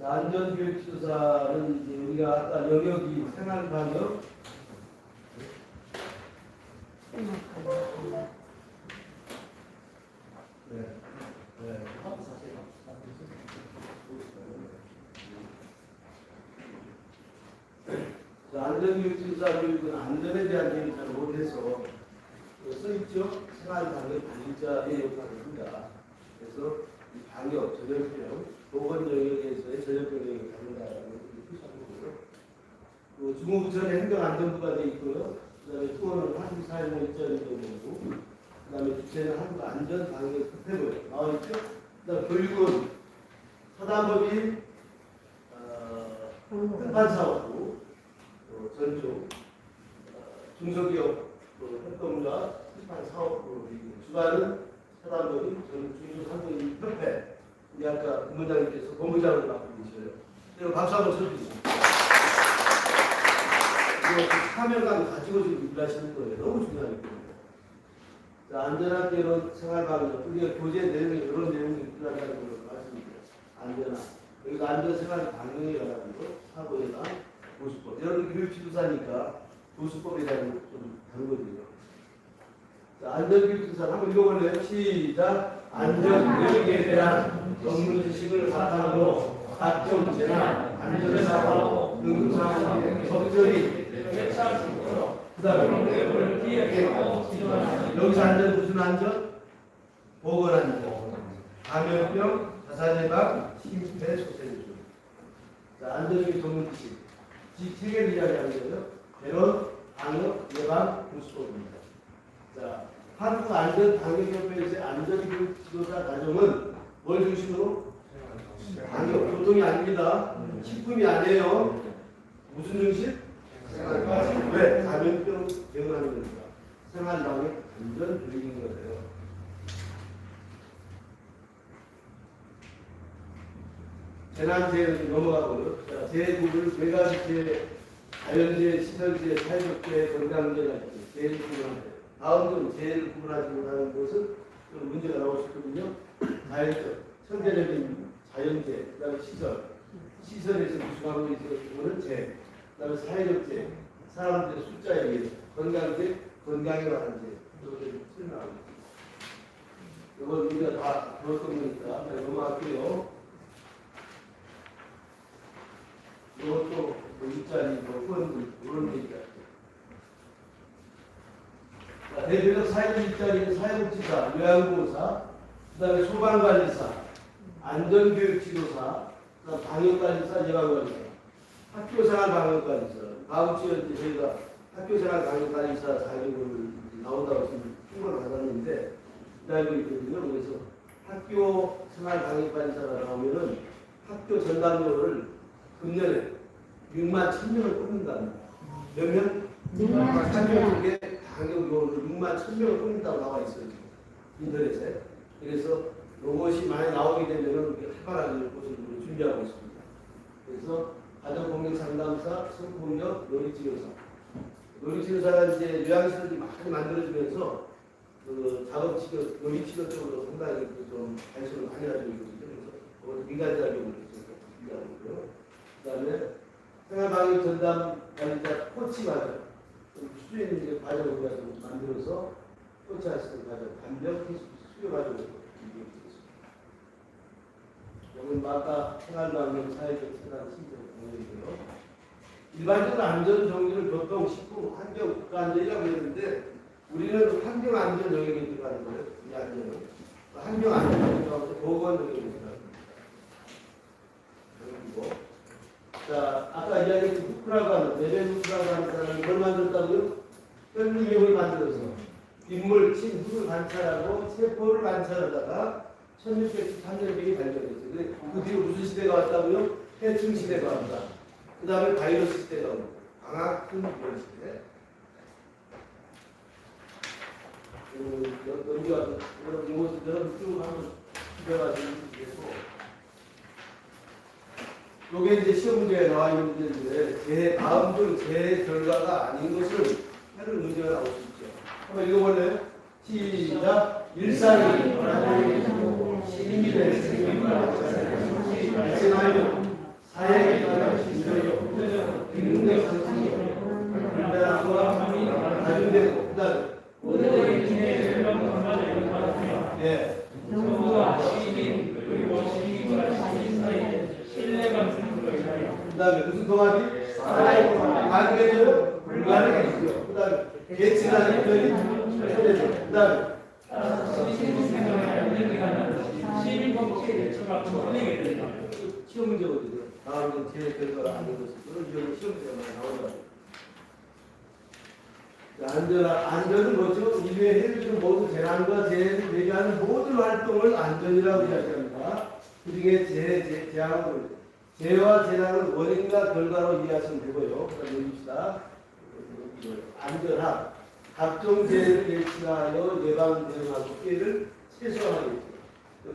자, 안전교육조사는 이제 우리가 아까 영역이 생활방역, 네, 네. 자, 안전교육조사 교육은 안전에 대한 얘기를 잘 못해서 그 써있죠? 생활방역 관리자의 역할을 한다. 그래서 이 방역, 전염병, 보건 영역에서의 전염병 영역을 다룬다라는 것을 표시한 거고요. 그 중후부처는 행정안전부가 되어 있고요. 그 다음에 투어는 한국 사회의 일자리 정보고, 그 다음에 주체는 한국 안전방역 스태프 나와 있죠? 그 다음에 교육은 사단법인, 어, 특판사업부, 어, 전조, 어, 중소기업 그 활동가 특판 사업부로 있고 주관은 사단법인 중소상공인 협회 우리 아까 본부장님께서 본부장을 맡고 계셔요. 그리고 박수 한번. 이거 그 사명감 가지고 지금 일하시는 거예요. 너무 거예요. 자, 안전한 개론 생활방역 우리가 교재 내용에 이런 내용이 필요하다는 걸 말씀드려요. 안전한 여기가 안전 생활 방역에 관한 거 사고에 대한 보수법 여러분 교육지도사니까 보수법에 대한 좀 다루거든요. 자, 안전교육지도사 한번 읽어볼래요? 시작. 안전교육에 대한 전문 지식을 바탕으로 각종 재난, 안전사고, 응급상황에 적절히 그 다음에 여기서 안전 무슨 안전? 보건 안전, 감염병, 자살 예방, 심폐 소생술. 자, 안전교육 전문 지식. 지세 개를 이야기하는 거예요. 방역, 예방, 보수법입니다. 자, 한국 안전 방역협회에서의 안전교육 지도자 과정은 뭘 중심으로? 방역, 교통이 아닙니다. 식품이 아니에요. 무슨 중심? 왜? 감염병 대응하는 겁니다. 생활방역 안전 교육인 거예요. 재난재해 넘어가고요. 자, 재해구를 네 가지 재해, 자연재해, 시설재해, 사회적재해, 건강재해가. 재해를 구분하는데 다음은 재해를 구분하지 못하는 것은 좀 문제가 나올 수 있거든요. 자연적, 천재적인 자연재해, 그 다음에 시설, 시설에서 구성하고 있는 부분은 재해, 그 다음에 사회적 재해, 사람들의 숫자에 의해서 건강재해, 건강에 관한 재해, 이렇게 설명하고 있습니다. 이걸 우리가 다 배웠던 거니까 넘어갈게요. 이것도 뭐 일자리, 뭐 후원금 이런 얘기가 자, 대표적 사회적 일자리는 사회복지사, 요양보호사, 그 다음에 소방관리사, 안전교육지도사, 그 다음 방역관리사, 예방관리사, 학교생활 방역관리사. 다음 주에 이제 저희가 학교생활 방역관리사 자격을 나온다고 지금 통보를 받았는데 기다리고 있거든요. 그래서 학교생활 방역관리사가 나오면은 학교 전담료를 금년에 6만 1000명을 뽑는답니다. 몇 명? 6만 1000명에게 방역요원을 6만 1000명을 뽑는다고 나와 있어요. 인터넷에. 그래서 이것이 많이 나오게 되면은 활발하게 우리 준비하고 있습니다. 그래서 가정폭력 상담사, 성폭력, 놀이치료사. 놀이치료사가 이제 요양시설이 많이 만들어지면서 그 작업치료, 놀이치료 쪽으로 상당히 좀 관심을 많이 가지고 있거든요. 그래서 민간자격으로 준비하고 있고요. 그 다음에 생활방역 전담 관리자 코치 과정, 좀 수준 있는 과정을 우리가 좀 만들어서 코치할 수 있는 과정, 반벽 수요 과정을 준비하고 있습니다. 여기는 아까 생활방역 사회적 생활 신청 공연이고요. 일반적으로 안전 정리를 교통, 식품, 환경, 국가 안전이라고 했는데 우리는 환경 안전 영역에 들어가는 거예요. 이 안전은 환경 안전 영역하고 보건 영역에 들어가는 거예요. 자, 아까 이야기했던 후크라고 하는, 레벨 후크라고 하는 사람이 뭘 만들었다고요? 현미경을 만들어서 인물, 침, 흙을 관찰하고 세포를 관찰하다가 1613년경이 발견됐어요. 근데 그 뒤로 무슨 시대가 왔다고요? 해충 시대가 왔다. 그 다음에 바이러스 시대가 오고, 방학근 이런 시대. 그, 여러분, 이것을 여러분 쭉 한번 비벼가지고 계속. 요게 이제 시험 문제에 나와 있는 문제인데 제 다음은 제 결과가 아닌 것을 하는 문제가 나올 수 있죠. 한번 읽어볼래요? 시작. 일상이 시민의 생명과 발생하여 사회에 따른 질서요, 능력 상승이요, 분단과 가중되고, 그 다음에, 모두의 인생의 건강과 연관하며 예, 정부와 시민 그리고 시민과 시민 사이에 인하여 그 다음에 무슨 동아리? 가능해져요? 불가능해지죠. 그 다음에, 계층이라는 표현이. 그 다음에, 시민 법칙에 처맞고 풀리게 된다. 시험 문제거든요. 다음은 제 결과가 안 되고 그런 시험 문제가. 자, 안전하, 안전은 뭐죠? 인류의 해를 준 모든 재난과 재해를 대비하는 모든 활동을 안전이라고 이야기합니다. 그 중에 재해, 재, 재앙을, 재해와 재난은 원인과 결과로 이해하시면 되고요. 그 읽읍시다. 안전함. 각종 재해를 예측하여 예방 대응하고 피해를 최소화하겠죠.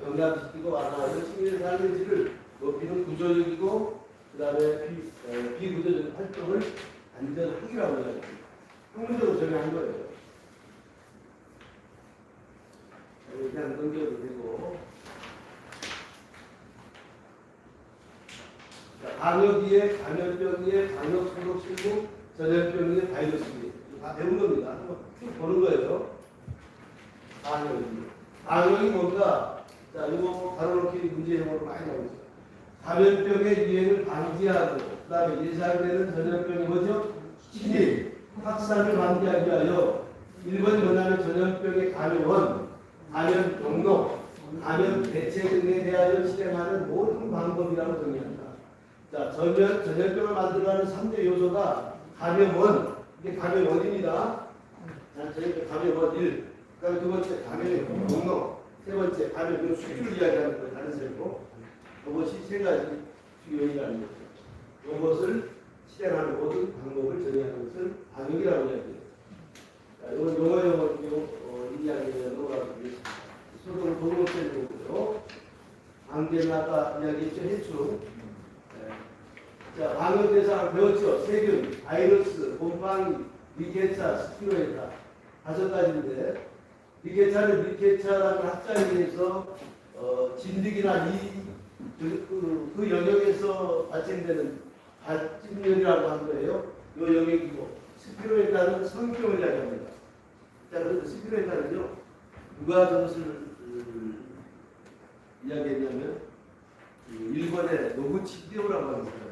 경감시키고 완화하여 시민의 삶의 질을 높이는 구조적이고 그 다음에 비, 어, 비구조적인 활동을 안전하기라고 이야기합니다. 학문적으로 적용한 거예요. 어, 그냥 넘겨도 되고 방역이에 감염병이에 방역소독실고 전염병이에 바이러스이 다 배운 겁니다. 쭉 보는 거예요. 방역이 방역이 뭔가 자 이거 바로놓기 문제형으로 많이 있어요. 감염병의 유행을 방지하고 그 다음에 예상되는 전염병이 뭐죠? 침입, 확산을 방지하기 위하여 일본이 원하는 전염병의 감염원, 감염 경로, 감염 대책 등에 대하여 실행하는 모든 방법이라고 정의한다. 자, 전염, 전염병을 만들어가는 3대 요소가 감염원, 이게 감염원입니다. 자, 저희 감염원 1, 그 다음에 두 번째 감염의 경로, 세 번째 감염병 수준을 이야기하는 거예요. 다른 셈이고. 이것이 세 가지 주요이라는 거죠. 이것을 실행하는 모든 방법을 정의하는 것을 방역이라고 이야기해요. 자, 이건 용어 용어 용 어, 이야기를 넘어가겠습니다. 소독을 도구로 쓰는 거고요. 아까 이야기했죠. 해충. 네. 자, 방역 대상을 배웠죠. 세균, 바이러스, 곰팡이, 미개차, 스피로이다. 다섯 가지인데 미개차는 미개차라는 학자에게서 어, 진드기나 이 그, 그, 그 영역에서 발생되는 발진열이라고 하는 거예요. 이 영역이고 스피로에 따른 성병을 이야기합니다. 자, 그런데 스피로에 따른요. 누가 저것을 음, 이야기했냐면 그 일본의 노구치 히데오라고 하는 사람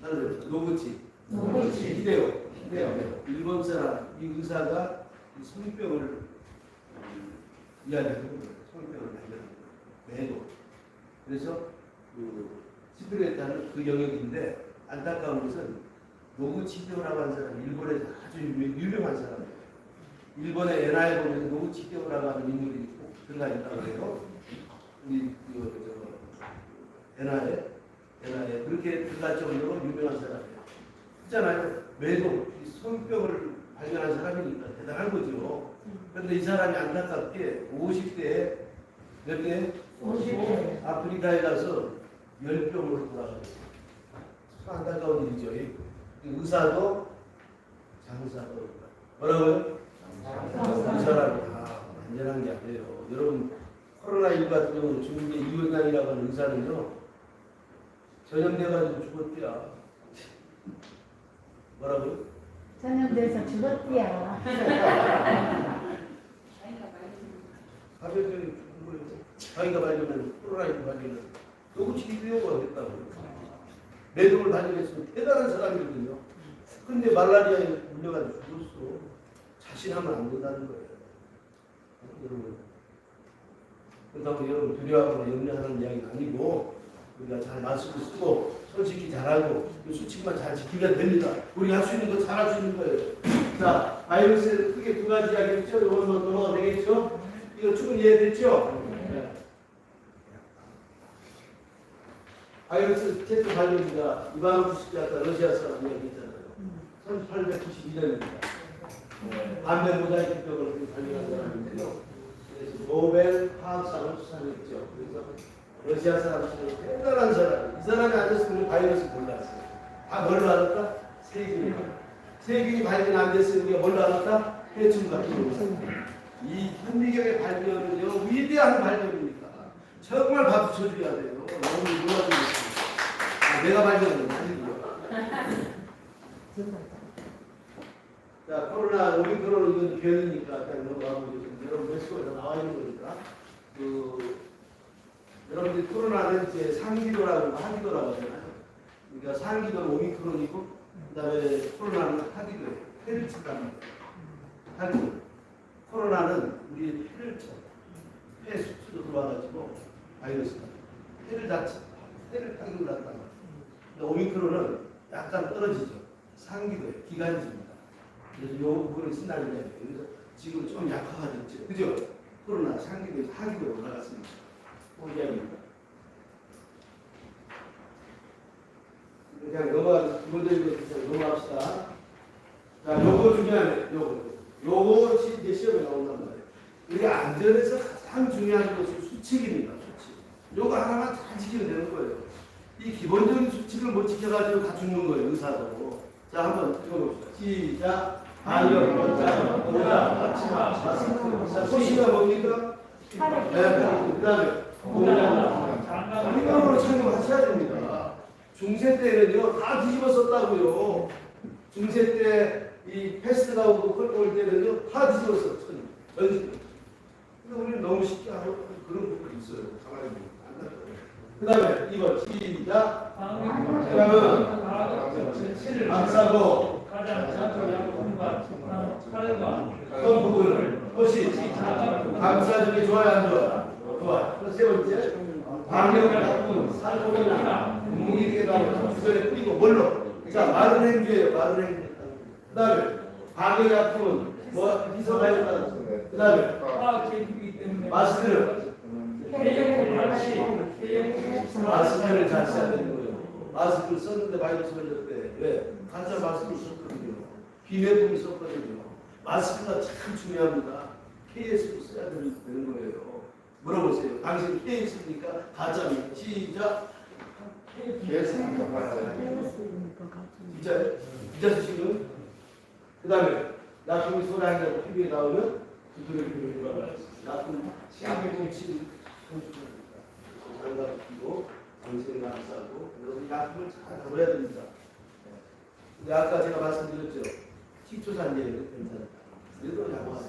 이 있어요. 나는 노구치 노구치. 히데오 히데오 일본 사람 이 의사가 이 성병을 음, 이야기하는 거예요. 성병을. 매도. 그래서 그 따른 그 영역인데 안타까운 것은 노구치데오라고 하는 사람이 일본에서 아주 유- 유명한 사람이에요. 일본의 엔화에 보면 노구치데오라고 하는 인물이 꼭 들어가 있다고 해요. 우리 그, 저, 엔화에 엔화에 그렇게 정도로 유명한 사람이에요. 있잖아요. 매도 이 성병을 발견한 사람이니까 대단한 거죠. 그런데 이 사람이 안타깝게 50대에 몇 개? 50대. 아프리카에 가서 열병으로 돌아가셨어요. 참 안타까운 일이죠. 이 의사도 장사도 뭐라고요? 이 사람이 다 안전한 게 아니에요. 여러분 코로나19 같은 경우는 중국의 이원양이라고 하는 의사는요 전염돼가지고 죽었대요. 뭐라고요? 전염돼서 죽었디야. 가볍게 죽은 거예요. 자기가 발견한 코로나19 발견을 너무 치료가 됐다고. 매듭을 발견했으면 대단한 사람이거든요. 근데 말라리아에 물려가지고 죽었어. 자신하면 안 된다는 거예요. 여러분. 그렇다고 여러분 두려워하거나 염려하는 이야기가 아니고 우리가 잘 마스크 쓰고 솔직히 잘하고 이 수칙만 잘 지키면 됩니다. 우리 할수 있는 거 잘 할 수 있는 거예요. 자, 바이러스 크게 두 가지 이야기했죠. 이건 뭐 넘어가 되겠죠? 이거 충분히 이해됐죠? 네. 바이러스 테스트 발견입니다. 이바노 부스키아까 러시아 사람 이야기했잖아요. 1892년입니다. 반대 모자이크병을 발견한 사람인데요. 그래서 노벨 화학상을 수상했죠. 그래서 러시아 사람들은 대단한 사람. 이 사람이 아니었으면 바이러스 몰랐어요. 다 뭘로 알았다? 세균이. 세균이 발견 안 우리가 뭘로 알았다? 해충 같은 거. 이 현미경의 발견은요 위대한 발견입니다. 정말 박수 쳐줘야 돼요. 너무 놀라주겠습니다. 내가 발견한 건 아니고요. 자, 코로나 오미크론 이건 변이니까 그냥 넘어가고 여러분 뱃속에서 나와 있는 거니까 그 여러분들 코로나는 이제 상기도라고 하기도라고 하잖아요. 그러니까 상기도는 오미크론이고 그다음에 코로나는 하기도예요. 폐를 쳤답니다. 하기도. 코로나는 우리 폐를 쳐. 폐 수치로 들어와가지고 바이러스가 폐를 다치 폐를 타격을. 근데 오미크론은 약간 떨어지죠. 상기도예요. 기관지입니다. 그래서 요 부분을 신나는 거예요. 그래서 지금 좀 약화가 됐죠. 그죠? 코로나 상기도에서 하기도에 올라갔습니다. 호기입니다 그냥 넘어가 거 그냥 넘어갑시다. 자, 요거 중요하네. 요거. 요것이 이제 시험에 나온단 말이에요. 우리가 안전에서 가장 중요한 것은 수칙입니다. 수칙. 요거 하나만 잘 지키면 되는 거예요. 이 기본적인 수칙을 못 지켜가지고 다 죽는 거예요. 의사도. 자, 한번 읽어봅시다. 시작. 방역, 원장, 보다, 마취마, 마스크. 자, 소시가 뭡니까? 네, 그 다음에 생각으로 착용하셔야 됩니다. 중세 때는요 다 뒤집어 썼다고요. 중세 때 이 패스트가 오고 컬올 때는요 다 뒤집어 썼죠. 전시. 근데 우리는 너무 쉽게 하고 그런 부분이 있어요. 가만히 보면. 그 다음에 이번 시작. 전체를 박사고 어떤 부분을 혹시 감사 중에 좋아요 안 좋아? 그세 번째 방역 약품 살포이나 공기계가 주변에 뿌리고 뭘로? 자 마른 행주예요. 마른 행주. 그 다음에 방역 약품은 뭐 희석하였다. 그 다음에 화학 제품이기 때문에 마스크는 해적을 같이 해적 마스크를 잘 써야 되는 거예요. 마스크를 썼는데 바이러스 걸렸대. 왜? 가짜 마스크를 썼거든요. 비매품이 썼거든요. 마스크가 참 중요합니다. KS도 써야 되는 거예요. 물어보세요. 당신 KS입니까? 가짜입니까? 시작. 진짜 진짜 쓰시면 그 다음에 나중에 소라한다고 TV에 나오면 그들의 비밀과 나쁜 시각의 치료 장갑 끼고 정신을 안 싸고 여러분 약품을 잘 다뤄야 됩니다. 네. 근데 아까 제가 말씀드렸죠. 식초산제는 괜찮다. 그래도 양호하다.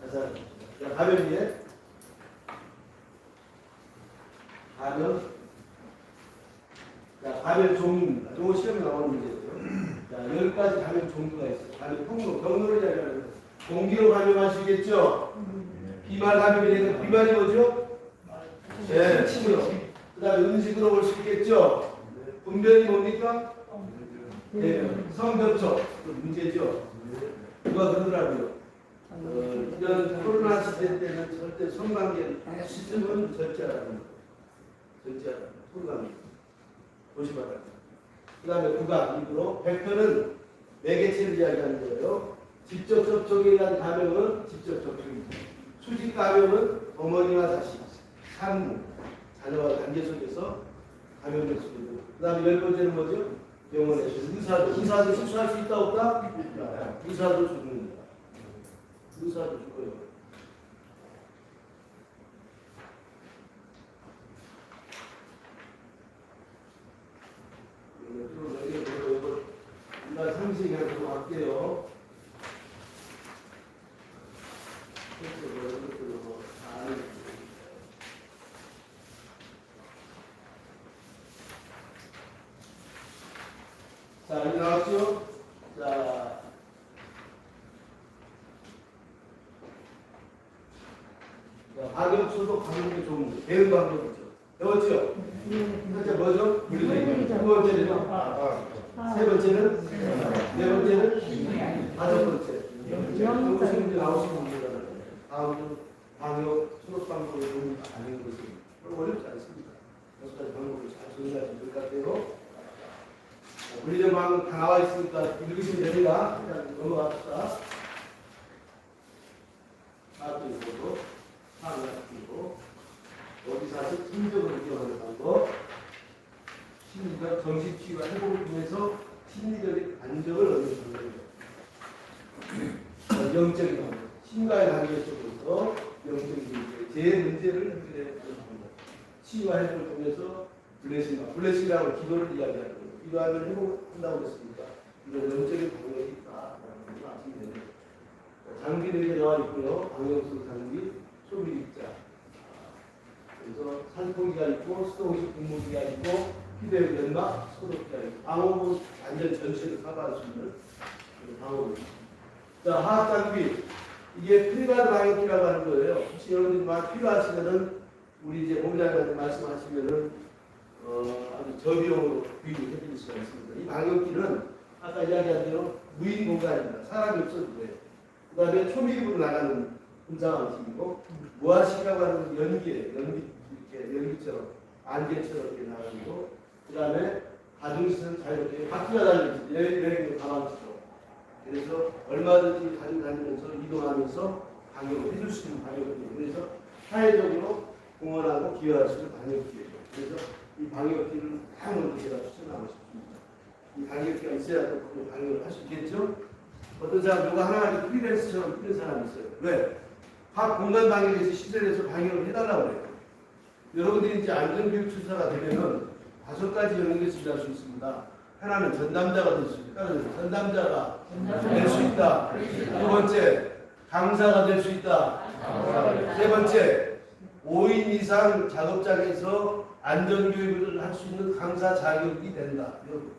그래서 자, 가면 위에 가면 자, 가면 종류입니다. 이거 시험에 나오는 문제죠. 자, 열 가지 가면 종류가 있어요. 가면 통로, 경로를 잘하는 공기로 감염하시겠죠? 비말 감염이 되는 비말이 뭐죠? 네, 침으로. 그 다음에 음식으로 올수 있겠죠? 분변이 뭡니까? 네, 성접촉. 그 문제죠? 누가 그러더라고요. 어, 이런 코로나 시대 때는 절대 성관계 시스템은 절제하라는 거예요. 성관계. 조심하라. 그 다음에 구강, 입으로. 백혈은 매개체를 이야기하는 거예요. 직접 의한 감염은 직접 접촉입니다. 수직 감염은 어머니와 자식, 산모, 자녀와 관계 속에서 감염될 수 있고. 그 다음에 열 번째는 뭐죠? 병원에서 의사도, 의사도 실수할 수 있다 없다? 의사도 죽습니다. 의사도 죽어요. 좀 할게요. 자, 이제 나왔죠? 자. 자, 방역수도 방역이 좋은 거. 배운 방법이죠. 배웠죠? 첫째 뭐죠? 물리적인 두 번째는요? 세 번째는? 네 번째는? 다섯 번째. 여기서 문제 나오시는 문제잖아요. 다음 방역 수업 방법을 도움이 아닌 것은 별로 어렵지 않습니다. 여섯 가지 방법을 잘 정리하시면 될 것 같아요. 자, 물리적 방법 다 나와 있으니까 읽으시면 됩니다. 그냥 넘어갑시다. 하나도 읽고, 하나도 읽고, 여기서 아주 심적으로 기억하는 방법, 심리적 정신 치유와 회복을 통해서 심리적인 안정을 얻는 방법이죠. 어, 영적인 방법, 신과의 관계 속에서 영적인 문제, 제 문제를 해결해 주는 방법, 치유와 회복을 통해서 블레싱이라고 기도를 이야기하는 거예요. 기도하면 회복한다고 그랬으니까 이런 영적인 방법이 있다라는 걸 아시면. 장비는 이렇게 나와 있고요. 방역수 장비, 소비 입자. 그래서 살포기가 있고 수동식 분무기가 있고 휴대용 연막, 소독기가 있고 방어구 완전 전체를 커버할 수 있는 방어구. 자, 화학 장비. 이게 프리가드 방역기라고 하는 거예요. 혹시 여러분들이 막 필요하시면은 우리 이제 본장님한테 말씀하시면은 어, 아주 저비용으로 구입을 해드릴 수가 있습니다. 이 방역기는 아까 이야기한 대로 무인 공간입니다. 사람이 없어도 돼요. 그 다음에 초미입으로 나가는 분자 방식이고 무화식이라고 하는 연기예요. 연기, 이렇게 연기처럼 안개처럼 이렇게 나가는 거. 그 다음에 가중시설 자유롭게 바퀴가 달려있어요. 여행용 가방처럼. 그래서 얼마든지 가지고 다니면서 이동하면서 방역을 해줄 수 있는 방역이에요. 그래서 사회적으로 공헌하고 기여할 수 있는 방역기예요. 그래서 이 방역기를 다양한 제가 추천하고 싶습니다. 이 방역기가 있어야 또 방역을 할 수 있겠죠? 어떤 사람 누가 하나님 프리랜스처럼 뛰는 사람이 있어요. 왜? 각 공간 방역에서 시설에서 방역을 해달라고 그래요. 여러분들이 이제 안전교육 출사가 되면은 다섯 가지 영역에서 일할 수 있습니다. 하나는 전담자가 될 수 있다. 전담자가 될 수 있다. 두 번째, 강사가 될 수 있다. 세 번째, 5인 이상 작업장에서 안전교육을 할 수 있는 강사 자격이 된다. 여러분,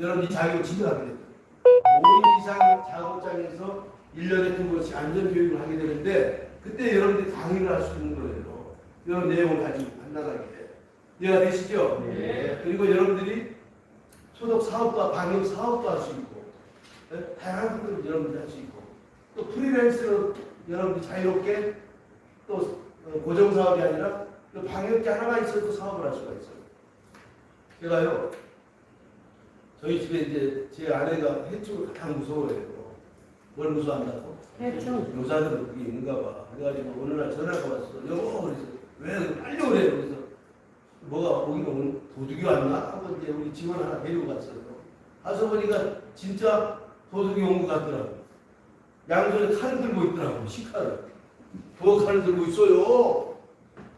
여러분 이 자격을 지정하게 됩니다. 5인 이상 작업장에서 1년에 두 번씩 안전교육을 하게 되는데 그때 여러분들이 강의를 할 수 있는 거예요. 이런 내용을 가지고 만나가게. 이해가 되시죠? 네. 그리고 여러분들이 소독 사업과 방역 사업도 할 수 있고 네? 다양한 것들을 여러분들이 할 수 있고 또 프리랜서로 여러분들이 자유롭게 또 어, 고정 사업이 아니라 또 방역기 하나만 있어도 사업을 할 수가 있어요. 제가요 저희 집에 이제 제 아내가 해충을 가장 무서워해요. 뭘 무서워한다고? 해충. 여자들은 그게 있는가 봐. 그래가지고 어느 날 전화가 왔어. 여보 그래서 왜 빨리 오래? 그래서 뭐가 오기가 오늘 도둑이 왔나? 하고 이제 우리 직원 하나 데리고 갔어요. 가서 보니까 진짜 도둑이 온 것 같더라고. 양손에 칼을 들고 있더라고. 식칼을. 부엌칼을 들고 있어요.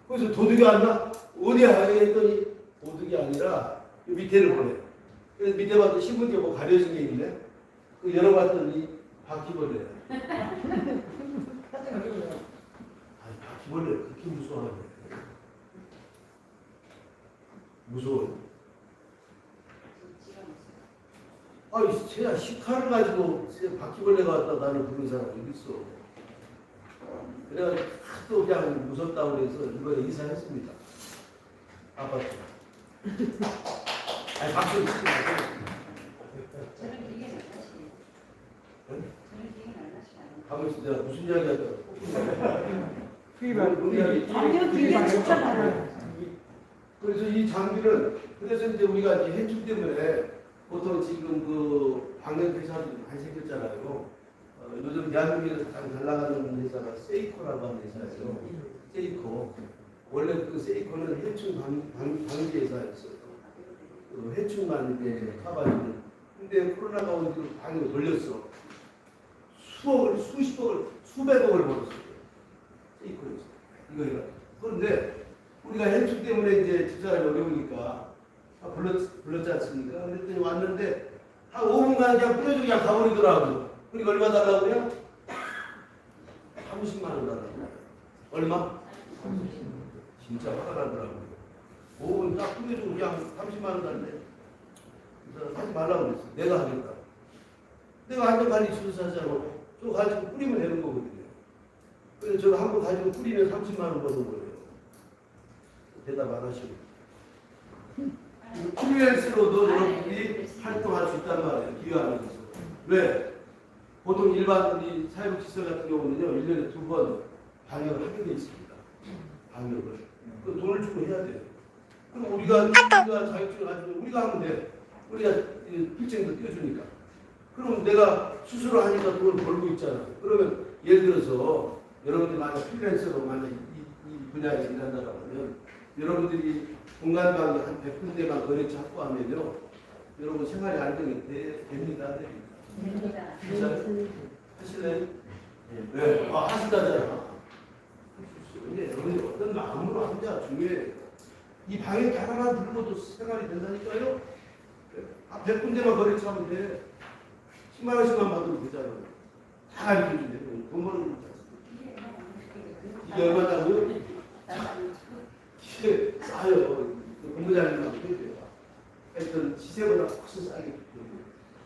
그래서 도둑이 왔나? 어디야? 했더니 도둑이 아니라 그 밑에를 보내. 그래서 밑에 봤더니 신문지에 뭐 가려진 게 있네. 그 열어봤더니 바퀴벌레. 아니 바퀴벌레 그렇게 무서워하네. 무서워. 아이 제가 식칼을 가지고 제 바퀴벌레가 왔다 나를 부른 사람이 어디 있어. 그래가지고 하도 그냥 무섭다고 그래서 이번에 이사했습니다. 아파트. 아니 박수 치지 마세요. 저는 되게 잘하시네요. 저는 되게 잘하시네요. 가고 있어 내가 무슨 이야기 할까? 방역 기계 추천하라. 그래서 이 장비를 그래서 이제 우리가 이제 해충 때문에 보통 지금 그 방역 회사들이 많이 생겼잖아요. 어, 요즘 대한민국에서 가장 잘 나가는 회사가 세이코라고 하는 회사예요. 세이코. 원래 그 세이코는 해충 방, 방, 방지 회사였어요. 그 해충만 이제 커버해주는. 근데 코로나가 온 뒤로 방역을 돌렸어. 수억을, 수십억을, 수백억을 벌었어요. 세이코에서. 이거 이거. 그런데 우리가 해충 때문에 이제 집사람이 어려우니까 아, 불렀, 불렀지 않습니까? 그랬더니 왔는데 한 5분간 그냥 뿌려주고 그냥 가버리더라고. 그러니까 얼마 달라고 그래요? 30만 원 달라고. 얼마? 진짜 화가 나더라고. 5분 딱 뿌려주고 그냥 30만 원 달래. 그래서 하지 말라고 그랬어. 내가 하겠다. 내가 안전관리 수사하잖아. 저 가지고 뿌리면 되는 거거든요. 그래서 저거 한번 가지고 뿌리면 30만 원 버는 거예요. 대답 안 하시고. 프리랜서로도 여러분들이 활동할 수 있단 말이에요. 기여하면서. 왜? 보통 일반 이 사회복지시설 같은 경우는요, 1년에 두 번 방역을 하게 돼 있습니다. 방역을. 그 돈을 주고 해야 돼요. 그럼 우리가, 우리가 자격증을 가지고 우리가 하면 돼. 우리가 이 필증도 띄워주니까. 그럼 내가 스스로 하니까 돈을 벌고 있잖아. 그러면 예를 들어서 여러분들이 만약 프리랜서로 만약 이, 이 분야에서 일한다고 하면 여러분들이 공간 방역 한 100군데만 거래처 확보하면요. 여러분 생활이 안정이 되- 됩니다. 됩니다. 됩니다. 하실래요? 네. 아, 하신다잖아. 근데 여러분이 어떤 마음으로 하느냐 중요해요. 이 방에 하나만 들고도 생활이 된다니까요. 아, 100군데만 거래처하면 돼. 10만 원씩만 받으면 되잖아. 다 이렇게 준대. 돈 버는 거 이게 얼마다고요? 이게 싸요. 공부장님하고 해야 돼요. 하여튼 시세보다 훨씬 싸게.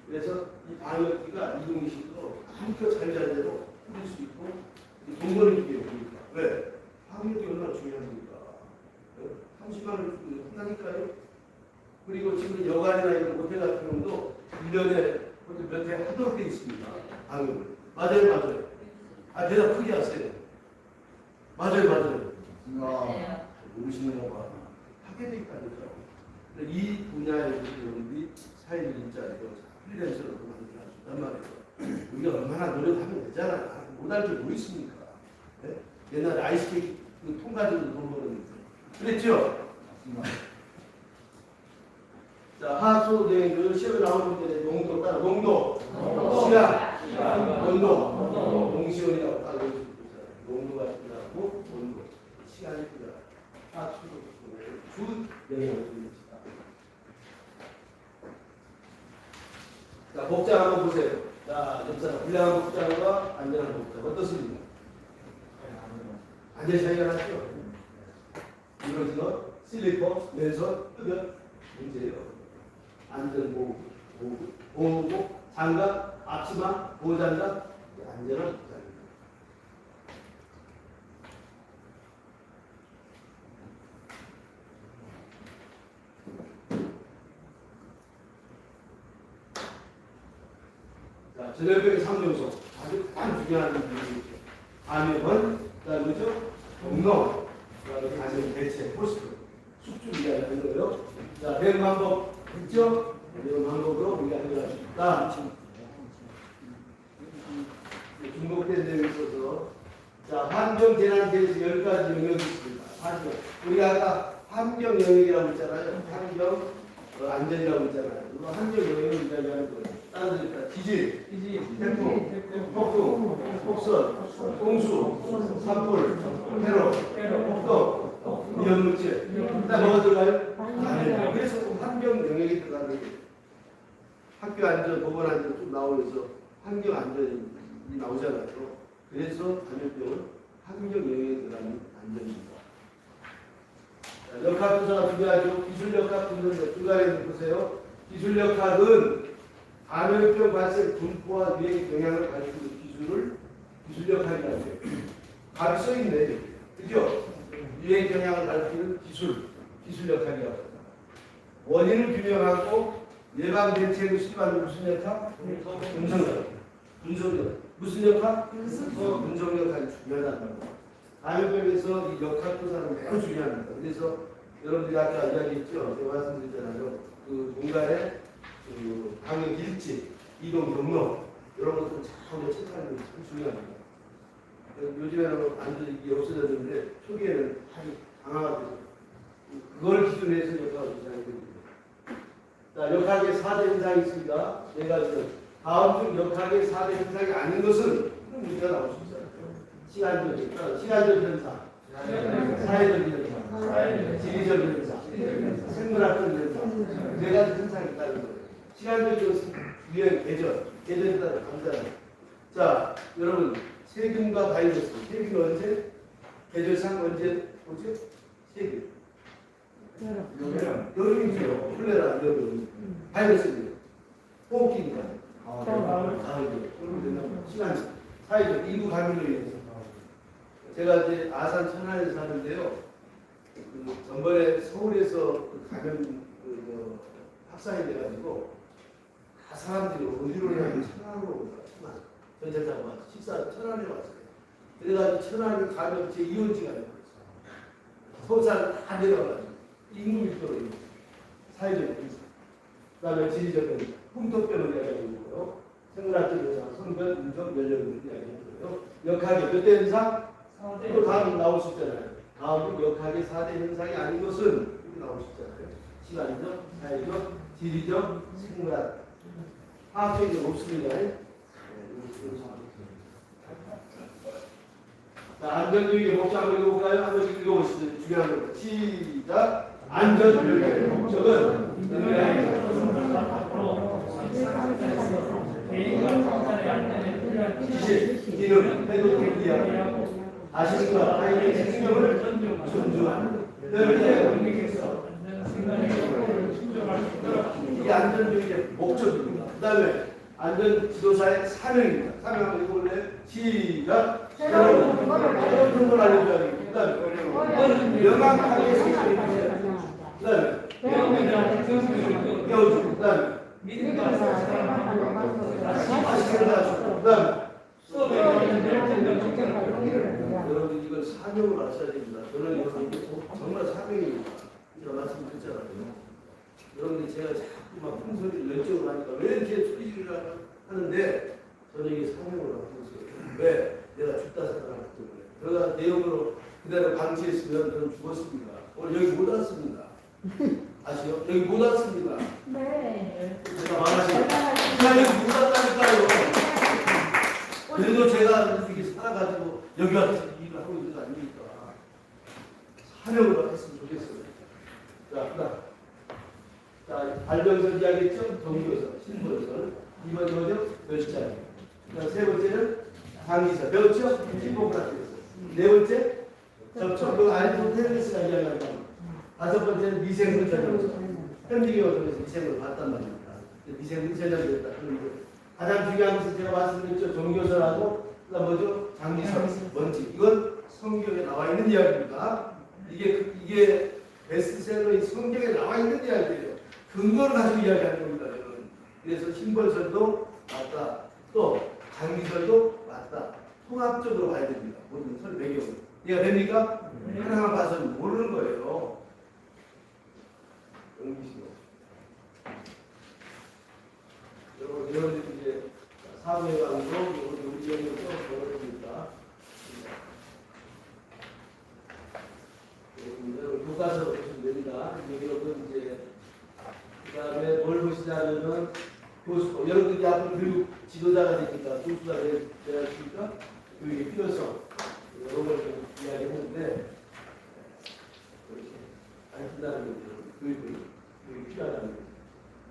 그래서 이 방역기가 이동식으로 한껏 자유자재로 꾸릴 수 있고 돈 버는 기회가 보니까 왜? 방역이 얼마나 중요합니까? 30만 원 주고 한다니까요. 그리고 지금 여관이나 이런 호텔 같은 경우도 1년에 호텔 몇회 하도록 되어 있습니다. 방역을. 맞아요, 맞아요. 아, 대답 크게 하세요. 맞아요, 맞아요. 아, 모르시는 거 봐. 하게 돼 있다니까요. 근데 이 분야의 여러분들이 사회적 일자리로 프리랜서로 만들어 준단 말이에요. 우리가 얼마나 노력하면 되잖아. 못할 줄 뭐 있습니까? 네? 옛날에 아이스케이크 그 통가지고 돈 버는 그랬죠? 자, 하수 대행들 시험에 나오는 문제 농도 따라 농도, 시간, 온도, 농시원이라고 따로 농도가 필요하고 온도, 시간이 필요하고. 하수도 주 영향을 줍니다. 자, 복장 한번 보세요. 자, 옆사람 불량한 복장과 안전한 복장 어떻습니까? 안전 차이가 나죠? 이거는 슬리퍼, 맨손, 흡연 문제예요. 안전 보호, 보호, 보호복, 장갑, 앞치마, 보호장갑, 안전한 복장입니다. 자, 전염병의 상명소 아주 가장 중요한 부분이죠. 감염은 그다음에 죠 경로, 그다음에 감염 대체, 포스트, 숙주 이야기하는 거예요. 자, 배운 방법 있죠? 이런 방법으로 우리가 해결할 수 있다. 중복된 내용이 있어서 자, 환경 재난 대해서 열 가지 영역이 있습니다. 환경. 우리가 아까 환경 영역이라고 했잖아요. 환경 어, 안전이라고 했잖아요. 이거 환경 영역을 이야기하는 거예요. 있다. 지질, 태풍, 폭풍, 폭설, 홍수, 산불, 테러, 폭동, 위험물질. 다 뭐가 들어가요? 안전. 그래서 환경 영역이 들어가는 거예요. 학교 안전, 보건 안전 쭉 나오면서 환경 안전이 나오잖아요. 그래서 감염병은 환경 영역에 들어가는 안전입니다. 자, 역학조사가 중요하죠. 기술역학 분석인데 중간에 보세요. 기술역학은 감염병 발생 분포와 유행 영향을 가리키는 기술을 기술역학이라고 해요. 답이 써있네. 그죠? 유행 영향을 가리키는 기술, 기술역학이라고 합니다. 원인을 규명하고 예방 대책을 수립하는 무슨 역학? 분석력. 분석력. 무슨 역학? 어, 분석력이 중요하다는 겁니다. 감염병에서 이 역학 조사는 매우 중요합니다. 그래서 여러분들이 아까 이야기했죠. 제가 말씀드렸잖아요. 그 공간에 그 방역 일지, 이동 경로 이런 것들 잘 체크하는 게 참 중요합니다. 요즘에는 완전히 이게 없어졌는데 초기에는 아주 강화가 그걸 기준으로 해서 역학을 조사하게 됩니다. 자, 역학의 4대 현상이 있습니다. 네 가지는 다음 중 역학의 4대 현상이 아닌 것은 문제가 나올 수 있어요. 시간적, 현상, 시간적 현상, 사회적 현상, 지리적 현상, 생물학적 현상, 네 가지 현상이 있다는 거예요. 시간적 유행, 계절, 계절에 따라 다르잖아요. 자, 여러분, 세균과 바이러스, 세균 언제? 계절상 언제 오죠? 세균. 여름이죠. 콜레라, 여름. 바이러스입니다. 호흡기입니다. 가을이죠. 그러면 된다고. 시간, 사회적, 이부 감염으로 인해서. 제가 이제 아산 천안에 사는데요. 그 전번에 서울에서 그 감염 그 뭐, 확산이 돼가지고 다 사람들이 어디로 가냐면 천안으로. 천안. 전체 타고 와서 식사 천안에 왔어요. 그래가지고 천안에 가면 제 이원지가 있어요. 서울산 다 내려가가지고 인구 밀도로 인해 사회적 인사. 그다음에 지리적인 흉터병을 이야기하고 있고요. 생물학적 현상, 성별, 인종, 연령을 이야기하고 있고요. 역학의 몇대 현상? 또 다음 나올 수 있잖아요. 다음은 역학의 4대 현상이 아닌 것은 나올 수 있잖아요. 시간적, 사회적, 지리적, 생물학. 화학적인 게 없습니다. 상황. 자, 안전교육의 목적 한번 읽어볼까요? 한 번씩 읽어보시죠. 중요한 거. 시작. 안전교육의 목적은 지식, 기능, 태도, 행위하고 자신과 타인의 생명을 존중하는 충족할 수 있도록 이게 안전교육의 목적입니다. 그 다음에 안전 지도사의 사명입니다. 사명 한번 읽어볼래요? 시작. 어떤 걸 알려줘야 되겠고, 그 다음에 명확하게 설명해주세요. 그 다음에 믿음과 사랑을 여러분 이걸 사명으로 하셔야 됩니다. 저는 이거 정말 사명입니다. 제가 말씀드렸잖아요. 여러분들이 제가 자꾸 막 큰소리를 열정을 하니까 왜 이렇게 소리를 하는데 저는 이게 사명으로 하고 있어요. 왜? 내가 죽다 살아났기 때문에. 그러다 내용으로 그대로 방치했으면 저는 죽었습니다. 오늘 여기 못 왔습니다. 아시요? 여기 못 왔습니다. 네. 제가 말하시고. 그냥 여기 못 왔다니까요. 그래도 제가 이렇게 살아가지고 여기 와서 일을 하고 있는 거 아닙니까? 사명으로 했으면 좋겠어요. 자, 그 다음. 자, 발명설 이야기했죠? 정교설, 신보설. 이번? 멸치자리. 그세 번째는 방기설. 배웠죠? 신보프라티에서. 네 번째, 접촉. 그 아리토 테레스가 이야기한 거. 다섯 번째는 미생물 전염설. 현직의 어선에서 미생물을 봤단 말입니다. 전염됐다. 그리고 가장 중요한 것은 제가 말씀드렸죠. 종교설하고 그다음 뭐죠? 장기설, 먼지. 이건 성경에 나와 있는 이야기입니다. 이게 그- 이게 베스트셀러인 성경에 나와 있는 이야기예요. 근거를 가지고 이야기하는 겁니다. 여러분. 그래서 신벌설도 맞다. 또 장기설도 맞다. 통합적으로 봐야 됩니다. 모든 설 배경을. 이해가 됩니까? 하나만 봐서는 모르는 거예요. 연기시고. 여러분, 여러분들 이제 방송, 여러분 우리 영역도 벌어집니다. 여러분 교과서 보시면 됩니다. 여러분 이제 그 다음에 뭘 보시냐면은 교수, 여러분들이 앞으로 교육 지도자가 되니까 교수가 되야 하십니까? 교육의 필요성 이런 걸 좀 이야기했는데 안 끝나는 거죠. 교육이 교육이 필요하다는 거죠.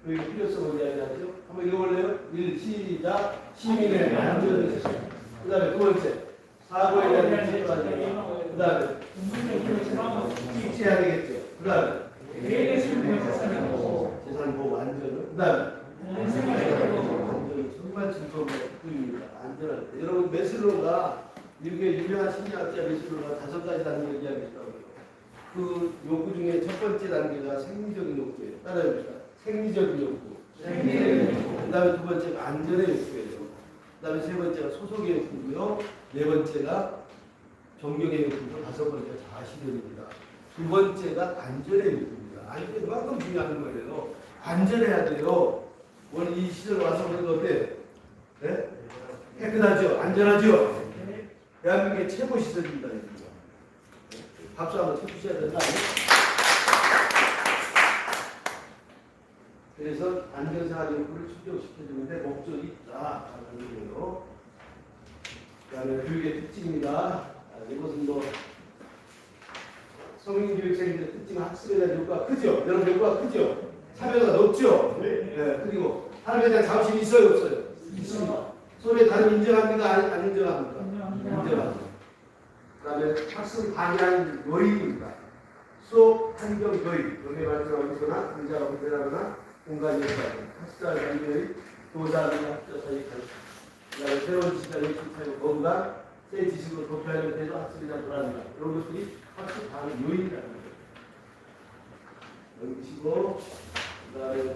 교육의 필요성을 이야기하죠. 한번 읽어볼래요? 1. 시작. 시민의 안전을 그 다음에 두 번째 사고에 대한 책임을 그 다음에 입지해야 되겠죠. 그 다음에 개인의 삶을 재산하고 재산 보호 안전을 그 안전이 정말 것입니다. 안전할 때 여러분 메슬로가 미국의 유명한 심리학자 메슬로가 다섯 가지 단계를 이야기했다고요. 그 요구 중에 첫 번째 단계가 생리적인 욕구예요. 따라해봅시다. 생리적인 욕구. 그 다음에 두 번째가 안전의 욕구예요. 그 다음에 세 번째가 소속의 욕구고요. 네 번째가 존경의 욕구고 다섯 번째가 자아실현입니다. 두 번째가 안전의 욕구입니다. 안전이 그만큼 중요한 거예요. 안전해야 돼요. 오늘 이 시절 와서 거 어때? 네? 깨끗하죠? 안전하죠? 대한민국의 최고 시설입니다. 박수 한번 쳐주셔야 된다. 그래서 안전생활 욕구를 충족시켜주는데 목적이 있다. 하는 거예요. 그 다음에 교육의 특징입니다. 아, 이것은 뭐 성인교육생들의 특징 학습에 대한 욕구가 크죠? 여러분 욕구가 크죠? 참여가 높죠? 네. 그리고 하나님에 대한 자부심이 있어요? 없어요? 있습니다. 소리에 다른 인정합니까? 안, 안 인정합니까? 인정합니다. 그 다음에 학습 방향 요인입니다. 수업 환경 요인, 연애 발전하고 있거나 의자가 불편하거나 공간이 없다거나 학습자 관계의 교사나 학자 사이 관그 다음에 새로운 지식을 유축하고 건강, 새 지식으로 도표하려면 대도 학습이 잘 돌아간다. 이런 것들이 학습 방향 요인이라는 거예요. 넘기시고, 그 다음에